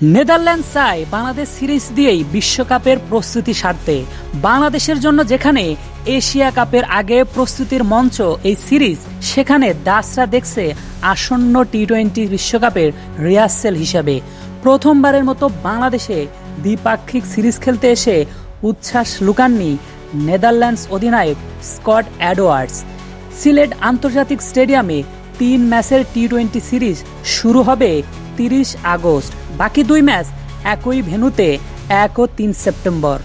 Netherland চায় Bangladesh series দিয়েই বিশ্বকাপের প্রস্তুতি সারতে। বাংলাদেশের জন্য যেখানে এশিয়া কাপের আগে প্রস্তুতির মঞ্চ এই সিরিজ, সেখানে দাসরা দেখছে আসন্ন টি টোয়েন্টি বিশ্বকাপের রিহার্সেল হিসাবে। প্রথমবারের মতো বাংলাদেশে দ্বিপাক্ষিক সিরিজ খেলতে এসে উচ্ছ্বাস লুকাননি নেদারল্যান্ডস অধিনায়ক স্কট অ্যাডওয়ার্ডস সিলেট আন্তর্জাতিক স্টেডিয়ামে তিন ম্যাচের টি টোয়েন্টি সিরিজ শুরু হবে তিরিশ আগস্ট। বাকি দুই ম্যাচ একই ভেন্যুতে এক ও তিন সেপ্টেম্বর।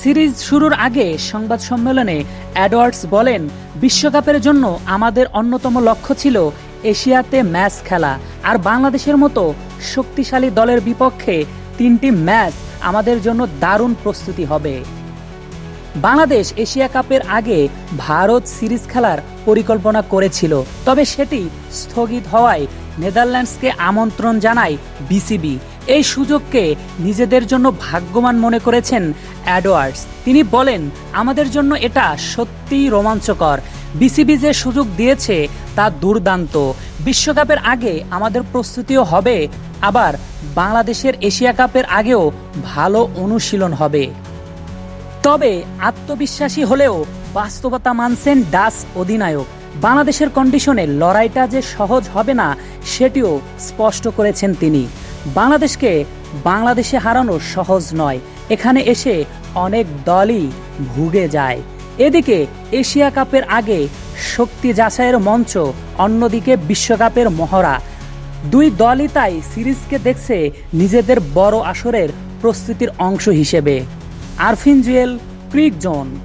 সিরিজ শুরুর আগে সংবাদ সম্মেলনে অ্যাডওয়ার্ডস বলেন, বিশ্বকাপের জন্য আমাদের অন্যতম লক্ষ্য ছিল এশিয়াতে ম্যাচ খেলা, আর বাংলাদেশের মতো শক্তিশালী দলের বিপক্ষে তিনটি ম্যাচ আমাদের জন্য দারুণ প্রস্তুতি হবে। বাংলাদেশ এশিয়া কাপের আগে ভারত সিরিজ খেলার পরিকল্পনা করেছিল, তবে সেটি স্থগিত হওয়ায় নেদারল্যান্ডসকে আমন্ত্রণ জানায় বিসিবি। এই সুযোগকে নিজেদের জন্য ভাগ্যবান মনে করেছেন অ্যাডওয়ার্ডস তিনি বলেন, আমাদের জন্য এটা সত্যিই রোমাঞ্চকর। বিসিবি যে সুযোগ দিয়েছে তা দুর্দান্ত। বিশ্বকাপের আগে আমাদের প্রস্তুতিও হবে, আবার বাংলাদেশের এশিয়া কাপের আগেও ভালো অনুশীলন হবে। তবে আত্মবিশ্বাসী হলেও বাস্তবতা মানছেন ডাস অধিনায়ক। বাংলাদেশের কন্ডিশনে লড়াইটা যে সহজ হবে না, সেটিও স্পষ্ট করেছেন তিনি। বাংলাদেশকে বাংলাদেশে হারানো সহজ নয়। এখানে এসে অনেক দলই ভুগে যায়। এদিকে এশিয়া কাপের আগে শক্তি যাচাইয়ের মঞ্চ, অন্যদিকে বিশ্বকাপের মহড়া। দুই দলই তাই সিরিজকে দেখছে নিজেদের বড় আসরের প্রস্তুতির অংশ হিসেবে। Arfin Jewel, Cric Zone.